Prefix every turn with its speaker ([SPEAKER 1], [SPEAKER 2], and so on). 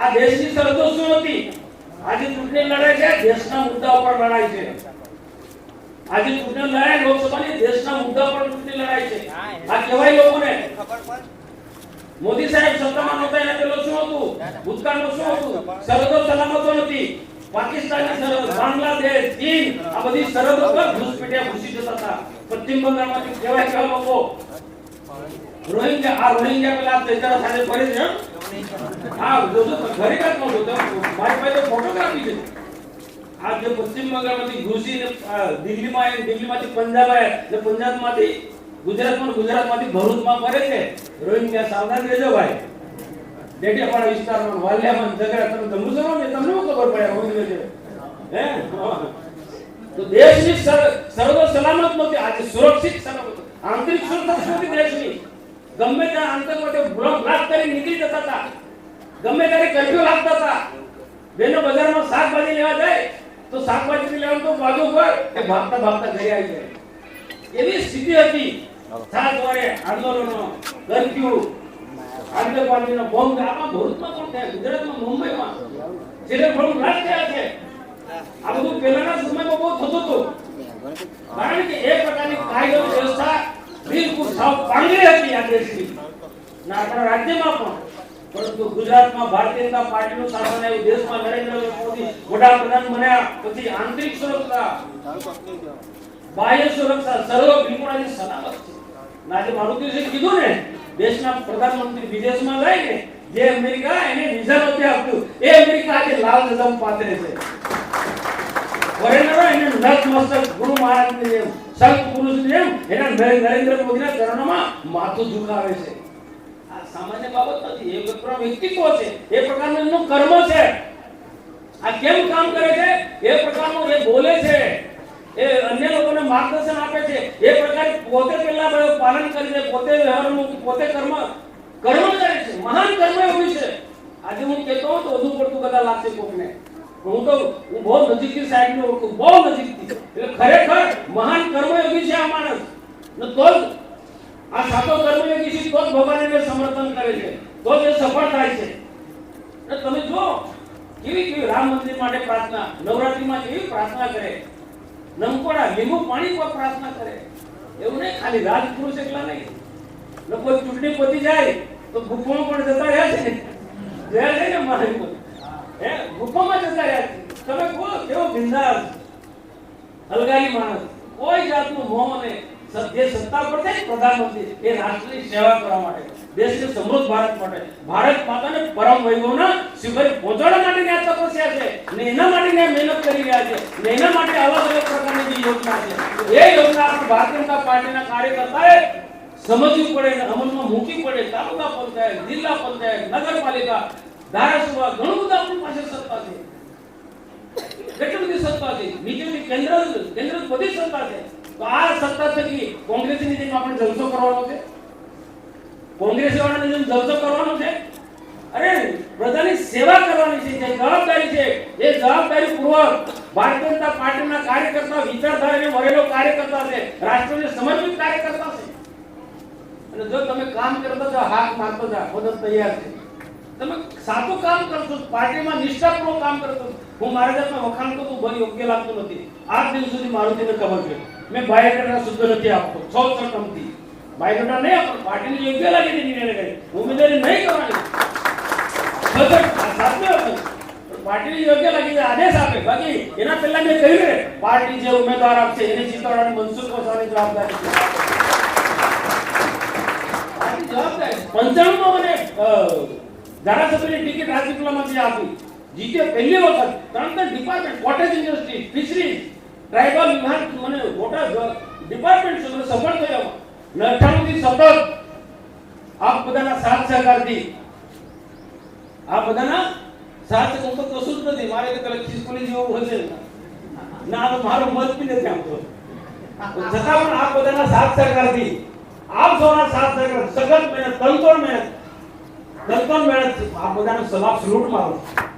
[SPEAKER 1] આ દેશની સરહદો શું હતી? આજે ચૂંટણી લડાઈ છે, દેશના મુદ્દા ઉપર લડાય છે. આજે ચૂંટણી લડાય લોકસભાની દેશના મુદ્દા પર ચૂંટણી લડાય છે. આ કહેવાય લોકોને. મોદી સાહેબ સત્તામાં નહોતા, એને પેલો શું હતું? ભૂતકાળમાં શું હતું? સરહદો સલામતો નથી. પાકિસ્તાનની સરહદ બાંગ્લાદેશ, ચીન, આ બધી સરહદો પર ઘૂસપેટિયા ઘૂસી જતા હતા. પશ્ચિમ બંગાળમાંથી કહેવાય કે લોકો રોહિંગ્યા, આ રોહિંગ્યા પેલા તેજરા સાથે ફરે છે દેશની સર- સલામત નથી સુરક્ષિત સલામત આંતરિક સુરક્ષા દેશની? ગમે ત્યાં આતંકવાદીઓ બ્લોક બ્લાસ્ટ કરી નીકળી જતા હતા. ગમે ત્યારે કર્ફ્યુ લાગતા હતા. બેનો બજારમાં શાકભાજી લેવા જાય, તો શાકભાજી લેવાનું તો બાજુ પર કે ભાગતા ભાગતા ઘરે આવી જાય. એવી સ્થિતિ હતી. સાત વારે આંદોલનો કર્ફ્યુ આતંકવાદીનો બોમ્બ, આમાં ભરૂચમાં પણ થયા? ગુજરાતમાં મુંબઈમાં. જેને થોડું બ્લાસ્ટ થયા છે. આ બધું પહેલાના સમયમાં બહુ થતું હતું. કારણ કે એ પ્રકારની કાયદો સાવ પાંગળી હતી આ ને, આપણા રાજ્યમાં પણ. પરંતુ ગુજરાતમાં ભારતીય જનતા પાર્ટીનું શાસન આવ્યું. દેશમાં નરેન્દ્ર મોદી વડાપ્રધાન બન્યા. પછી આંતરિક સુરક્ષા. બાહ્ય સુરક્ષા સર્વ બિલકુલ સલામત છે. આજે મારુતિજી કીધું ને, દેશના પ્રધાનમંત્રી વિદેશમાં જાય ને, જે અમેરિકા એને વિઝા નથી આપ્યું. એ અમેરિકા આજે લાલ ધજા પાત્ર છે. ફોરેનરો એને નતમસ્તક ગુરુ મહારાજની જેમ. સંત પુરુષની એના નરે- નરેન્દ્ર મોદીના ચરણોમાં માથું ઝુકાવે છે. આ સામાન્ય બાબત નથી. એ વ્યક્તિત્વ છે. એ પ્રકારનું એમનું કર્મ છે. આ કેમ કામ કરે છે? એ પ્રકારનું એ બોલે છે, એ અન્ય લોકોને માર્ગદર્શન આપે છે, એ પ્રકારે પોતે પહેલા પાલન કરીને પોતે વ્યવહારનું, પોતે કર્મ કર્મ કરે છે. મહાન કર્મ એવું છે. આજે હું કહેતો તો વધુ પડતું કદાચ લાગશે કોકને. હું તો હું બહુ નજીકથી સાહેબને ઓળખું, બહુ નજીકથી. એટલે ખરેખર મહાન કર્મયોગી છે આ માણસ. ને તો જ આ સાતો કર્મયોગી છે, તો જ ભગવાન એને સમર્થન કરે છે, તો જ એ સફળ થાય છે. ને તમે જો કેવી કેવી રામ મંદિર માટે પ્રાર્થના, નવરાત્રીમાં કેવી પ્રાર્થના કરે. નમકોડા, લીંબુ પાણી પર પ્રાર્થના કરે. એવું નહીં, ખાલી રાજપુરુષ એકલા નહીં. લોકો ચૂંટણી પતી જાય, તો ગુફામાં પણ જતા રહ્યા છે ને. રહ્યા છે ને મારી હે જતા રહ્યા તમે કહો, કેવો બિંદાસ હલગારી માણસ. કોઈ જાતનું મોહ ને જે સત્તા પર પ્રધાનમંત્રી, એ રાષ્ટ્રની સેવા કરવા માટે, દેશને સમૃદ્ધ ભારત માટે. ભારત માતાને પરમ વૈભવના શિખરે પહોંચાડવા માટે આ તપસ્યા છે ને એના માટે મહેનત કરી રહ્યા છે. ને એના માટે અલગ અલગ પ્રકારની જે યોજના છે. એ યોજના આપણે ભારતીય જનતા પાર્ટીના કાર્યકર્તાએ સમજવી પડે ને અમલમાં મૂકવી પડે. તાલુકા પંચાયત, જિલ્લા પંચાયત, નગરપાલિકા ધારાસભા ઘણું બધું આપણી પાસે સત્તા છે. કેટલી બધી સત્તા છે? નીચેની કેન્દ્ર કેન્દ્ર બધી સત્તા છે. તો આ સત્તા થકી કોંગ્રેસની જેમ આપણે જલસો કરવાનો છે? કોંગ્રેસ વાળાની જેમ જલસો કરવાનો છે? અરે પ્રજાની સેવા કરવાની છે, જે જવાબદારી છે, એ જવાબદારી પૂર્વક ભારતીય જનતા પાર્ટીના કાર્યકર્તા, વિચારધારાને વરેલો કાર્યકર્તા છે, રાષ્ટ્રને સમર્પિત કાર્યકર્તા છે. અને જો તમે કામ કરતા જાઓ, હાથ મારતો જાઓ, મદદ તૈયાર છે. તમે સાચું કામ કરશો, પાર્ટીમાં નિષ્ઠાપૂર્વક કામ કરશો. હું મારા જાતમાં વખાણ કરું બહુ યોગ્ય લાગતું નથી. આજ દિન સુધી મારુતિને ખબર છે. મેં બાયોડેટા શુદ્ધ નથી આપતો છ ટર્મથી બાયોડેટા નહીં આપતો, પાર્ટીને યોગ્ય લાગે તે નિર્ણય કરી ઉમેદવારી નહીં કરવાની. પાર્ટીને યોગ્ય લાગી જાય આપે. બાકી એના પહેલા મેં કહ્યું પાર્ટી જે ઉમેદવાર આપશે, એને જીતાડવાની મનસુખ વસાવાની જવાબદારી છે. જવાબદારી પંચાણુંમાં મને ધારાસભ્યની ટિકિટ રાજપીપળામાંથી આપી. જીતે પહેલી વખત ત્રણ ત્રણ department cottage industry fisheries tribal વિભાગ મને મોટા ડિપાર્ટમેન્ટ સુધી સફળ થયો ને સતત આપ બધાના સાથ સહકારથી. આ બધાના સાથ હું તો કશું જ નથી. મારે તો કલેક્ટ ખિસકોલી જેવું હશે ના તો મારો મત બી નથી આપતો છતાં પણ આપ બધાના સાથ સહકારથી, આપ સૌના સાથ સહકાર સખત મહેનત, તંતોડ મહેનત તનતોડ મહેનત આપ બધાનો સલાબ સલૂટ મારું.